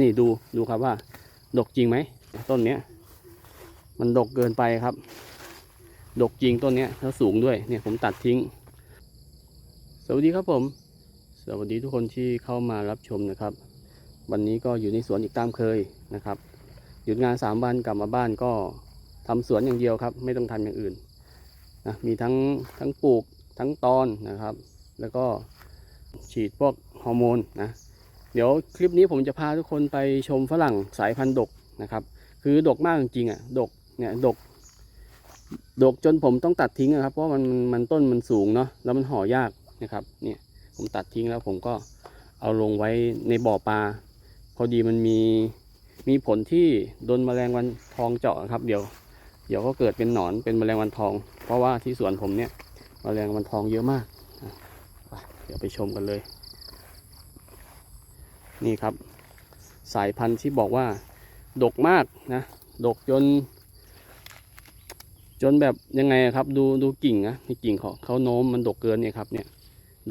นี่ดูดูครับว่า ดกจริงไหมต้นเนี้ย มันดกเกินไปครับ ดกจริงต้นเนี้ยแล้วสูงด้วยเนี่ยผมตัดทิ้ง สวัสดีครับผม สวัสดีทุกคนที่เข้ามารับชมนะครับ วันนี้ก็อยู่ในสวนอีกตามเคยนะครับ หยุดงานสามวันกลับมาบ้านก็ทำสวนอย่างเดียวครับ ไม่ต้องทำอย่างอื่นนะมีทั้งทั้งปลูกทั้งตอนนะครับ แล้วก็ฉีดพวกฮอร์โมนนะ เดี๋ยวคลิปนี้ผมจะพาทุกคนไปชมฝรั่งสายพันธุ์ดกนะครับ คือดกมากจริงๆอะดกเนี่ยดก ดกจนผมต้องตัดทิ้งอะครับ เพราะมันมันต้นมันสูงเนาะแล้วมันห่อยากนะครับเนี่ยผมตัดทิ้งแล้วผมก็เอาลงไว้ในบ่อปลาพอดีมันมีมีผลที่โดนแมลงวันทองเจาะครับ เดี๋ยว เดี๋ยวก็เกิดเป็นหนอนเป็นแมลงวันทอง เพราะว่าที่สวนผมเนี่ยแมลงวันทองเยอะมากไปเดี๋ยวไปชมกันเลย นี่ครับ สายพันธุ์ที่บอกว่า ดกมากนะ ดกจน จนแบบยังไงครับ ดูดูกิ่งนะนี่กิ่งเขาเขาโน้มมันดกเกินเนี่ยครับ เนี่ย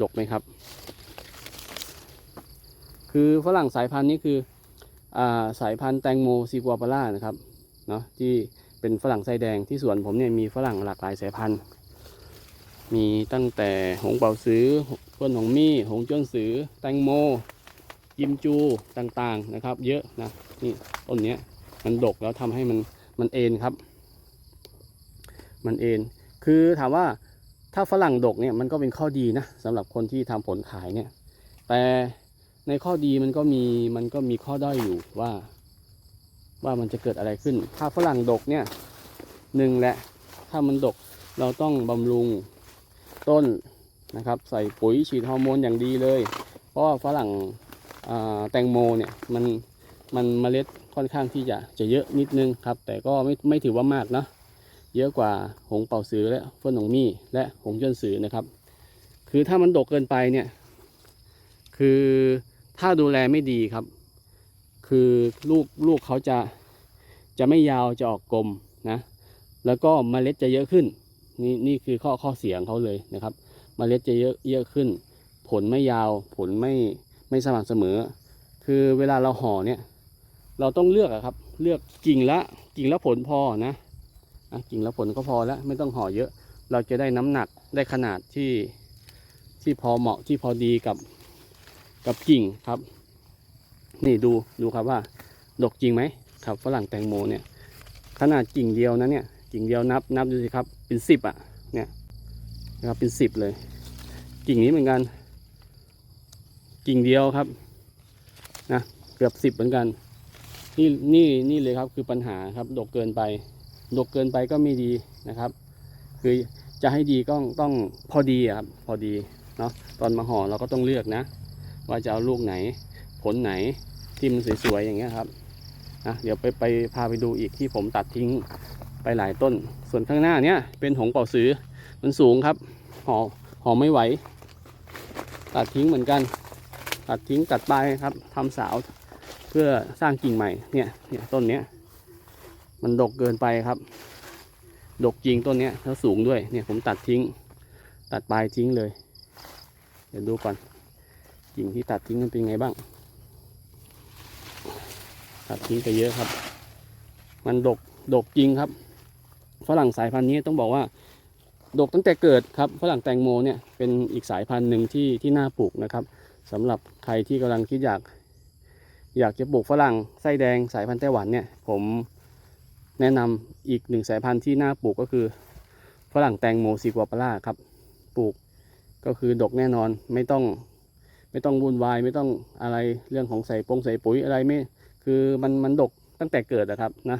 ดกไหมครับ คือฝรั่งสายพันธุ์นี้คืออ่าสายพันธุ์แตงโมซีกัวปาร่านะครับเนาะที่เป็นฝรั่งไส้แดงที่สวนผมเนี่ยมีฝรั่งหลากหลายสายพันธุ์ มีตั้งแต่หงเป่าซื้อเพื่อนหงมี่หงจ้นสือแตงโม ยิมจูต่างๆนะครับ เยอะนะนี่ต้นเนี้ยมันดกแล้วทำให้มันมันเอ็นครับ มันเอ็นคือถามว่าถ้าฝรั่งดกเนี่ยมันก็เป็นข้อดีนะสำหรับคนที่ทำผลขายเนี่ย แต่ในข้อดีมันก็มีมันก็มีข้อด้อยอยู่ว่า ว่ามันจะเกิดอะไรขึ้น ถ้าฝรั่งดกเนี่ยหนึ่งแหละถ้ามันดกเราต้องบำรุงต้นนะครับ ใส่ปุ๋ยฉีดฮอร์โมนอย่างดีเลย เพราะฝรั่ง แตงโมเนี่ยมันมันเมล็ดค่อนข้างที่จะจะเยอะนิดนึงครับ แต่ก็ไม่ไม่ถือว่ามากเนาะเยอะกว่าหงเป่าสือและเฟิ่นหงมี่และหงเจิ้นสือนะครับ คือถ้ามันดกเกินไปเนี่ยคือถ้าดูแลไม่ดีครับ คือลูกลูกเขาจะจะไม่ยาวจะออกกลมนะแล้วก็เมล็ดจะเยอะขึ้น นี่นี่คือข้อข้อเสียงเขาเลยนะครับเมล็ดจะเยอะเยอะขึ้น ผลไม่ยาวผลไม่ ไม่สม่ำเสมอ คือเวลาเราห่อเนี่ย เราต้องเลือกอะครับ เลือกกิ่งละกิ่งละผลพอนะกิ่งละผลก็พอแล้วไม่ต้องห่อเยอะ เราจะได้น้ำหนักได้ขนาดที่ที่พอเหมาะที่พอดีกับกับกิ่งครับ นี่ดูดูครับว่าดกจริงไหมครับฝรั่งแตงโมเนี่ย ขนาดกิ่งเดียวนะเนี่ยกิ่งเดียวนับนับดูสิครับเป็นสิบอะเนี่ยนะครับเป็นสิบเลย กิ่งนี้เหมือนกัน กิ่งเดียวครับนะเกือบสิบเหมือนกัน นี่นี่นี่เลยครับคือปัญหาครับดกเกินไป ดกเกินไปก็ไม่ดีนะครับ คือจะให้ดีก็ต้องพอดีครับพอดีเนาะตอนมาห่อเราก็ต้องเลือกนะ ว่าจะเอาลูกไหน ผลไหนที่มันสวยๆอย่างเงี้ยครับนะเดี๋ยวไปไปพาไปดูอีกที่ผมตัดทิ้งไปหลายต้น ส่วนข้างหน้าเนี้ยเป็นหงเป่าสือมันสูงครับห่อห่อไม่ไหว ตัดทิ้งเหมือนกัน ตัดทิ้งตัดใบครับทำสาวเพื่อสร้างกิ่งใหม่เนี่ยเนี่ยต้นเนี้ยมันดกเกินไปครับ ดกจริงต้นเนี้ยแล้วสูงด้วยเนี่ยผมตัดทิ้ง ตัดปลายทิ้งเลย เดี๋ยวดูก่อนกิ่งที่ตัดทิ้งมันเป็นไงบ้าง ตัดทิ้งไปเยอะครับ มันดกดกจริงครับฝรั่งสายพันธุ์นี้ต้องบอกว่า ดกตั้งแต่เกิดครับฝรั่งแตงโมเนี่ยเป็นอีกสายพันธุ์หนึ่งที่ที่น่าปลูกนะครับ สำหรับใครที่กำลังคิดอยาก อยากจะปลูกฝรั่งไส้แดงสายพันธุ์ไต้หวันเนี่ย ผมแนะนำอีกหนึ่งสายพันธุ์ที่น่าปลูกก็คือฝรั่งแตงโมซีกัวปาร่าครับ ปลูกก็คือดกแน่นอนไม่ต้องไม่ต้องวุ่นวายไม่ต้องอะไรเรื่องของใส่ปงใส่ปุ๋ยอะไรไม่คือมันมันดกตั้งแต่เกิดนะครับนะ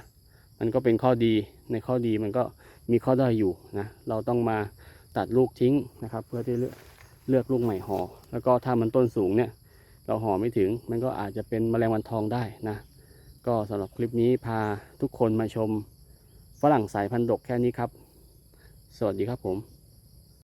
มันก็เป็นข้อดีในข้อดีมันก็มีข้อด้อยอยู่นะเราต้องมาตัดลูกทิ้งนะครับ เพื่อที่ เลือกลูกใหม่ห่อแล้วก็ถ้ามันต้นสูงเนี่ย เราห่อไม่ถึง มันก็อาจจะเป็นแมลงวันทองได้นะ ก็สำหรับคลิปนี้พาทุกคนมาชมฝรั่งสายพันธุ์ดกแค่นี้ครับ สวัสดีครับผม